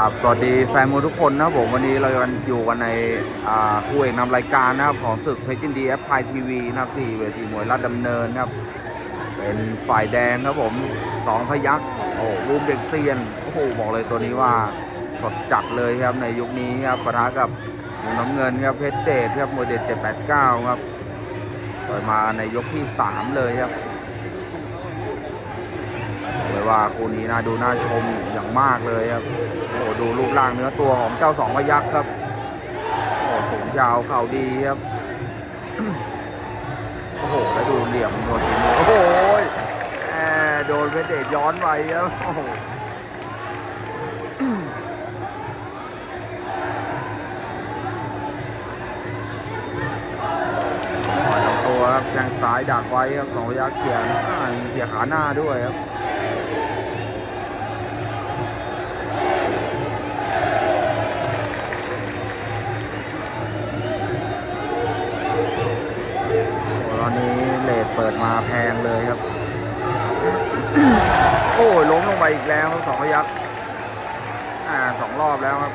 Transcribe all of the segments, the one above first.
ครับสวัสดีแฟนมวยทุกคนนะผมวันนี้เรากันอยู่กันในคู่เอกนำรายการนะครับของศึกเพชรยินดีแอปพายทีวีนะครับที่เวทีมวยรัดดำเนินครับ เป็นฝ่ายแดงครับผมสองพยักโอ้โหรูปเด็กเซียนโอ้โหบอกเลยตัวนี้ว่าสดจัดเลยครับในยุคนี้ครับปะทะกับหมูน้ำเงินครับเพชรเดชครับมวยเด็ด789ครับต่อยมาในยกที่สามเลยครับ เลยว่าคู่นี้น่าดูน่าชมอย่างมากเลยครับโอ้โหดูรูปร่างเนื้อตัวของเจ้าสองพยักษ์ครับโอ้โหสูงยาวเข่าดีครับโอ้โหแล้วดูเหลี่ยมโดนทีโอ้โหแหมโดนเพชรเดชย้อนไว้ครับโอ้โหต่อยลำตัวครับแข้งซ้ายดักไว้ครับสองพยักษ์เขียนเขียขาหน้าด้วยครับ อนนี้เลทเปิดมาแพงเลยครับ โอ้ยล้มลงไปอีกแล้วสองพยักษ์อ่าสองรอบแล้วครับ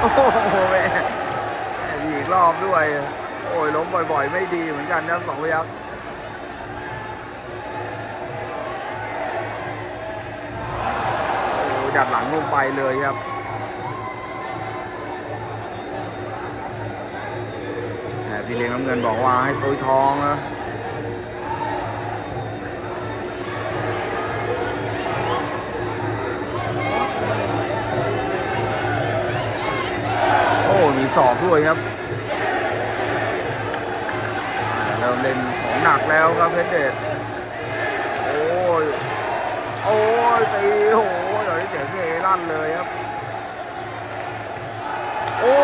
โอ้โหแม่มีอีกรอบด้วย โอ้ยล้มบ่อยๆ ไม่ดีเหมือนกันนะสองพยักษ์จัดหลังลงไปเลยครับ พี่เลี้ยงน้ำเงินบอกว่าให้ตุยทองนะโอ้มีสอบด้วยครับเริ่มเล่นของหนักแล้วครับเพชรเดชโอ้ย โอ้ยตีโอ้ยเดี๋ยวนี้เสียงเฮลั่นเลยครับ โอ้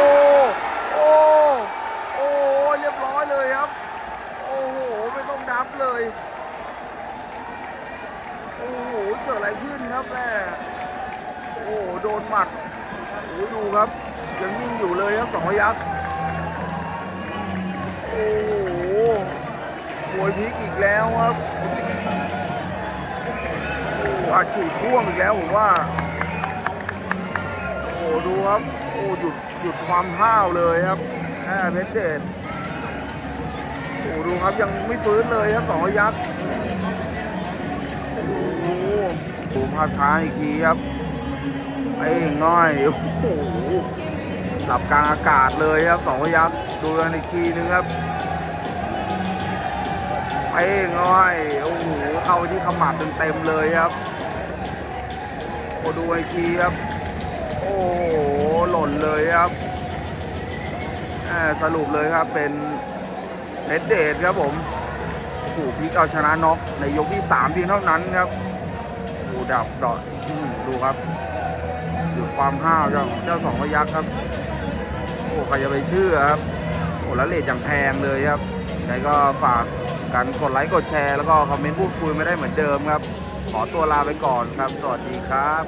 โอ้ โอ้เรียบร้อยเลยครับ โอ้โห ไม่ต้องดับเลย โอ้โหเกิดอะไรขึ้นครับแม่โอ้โหโดนหมัดโอ้โหดูครับยังนิ่งอยู่เลยครับสองยักษ์โอ้โหมวยพลิกอีกแล้วครับโอ้โหอาชีพพ่วงอีกแล้วผมว่า โอ้โหดูครับโอ้หยุดหยุดความห้าวเลยครับแค่เพชรเดชโอ้ดูครับยังไม่ฟื้นเลยครับสองยักษ์ ดูภาพช้าอีกทีครับไอ้ง่อยโอ้โหหลับกลางอากาศเลยครับสองพยักษ์ดูกันอีกทีนึงครับไอ้ง่อยโอ้โหเข้าที่ขมับเต็มๆเลยครับโอ้ดูอีกทีครับ โอ้โหหล่นเลยครับสรุปเลยครับเป็นเลดเดทครับผมโอ้พิกเอาชนะน็อกในยกที่สามเพียงเท่านั้นครับ ดูดับดอดดูครับหยุดความห้าวเจ้าเจ้าสองพยักษ์ครับ โอ้ใครจะไปเชื่อครับโอ้แล้วเลทอย่างแพงเลยครับใครก็ฝากกันกดไลค์กดแชร์แล้วก็คอมเมนต์พูดคุยไม่ได้เหมือนเดิมครับ ขอตัวลาไปก่อนครับ สวัสดีครับ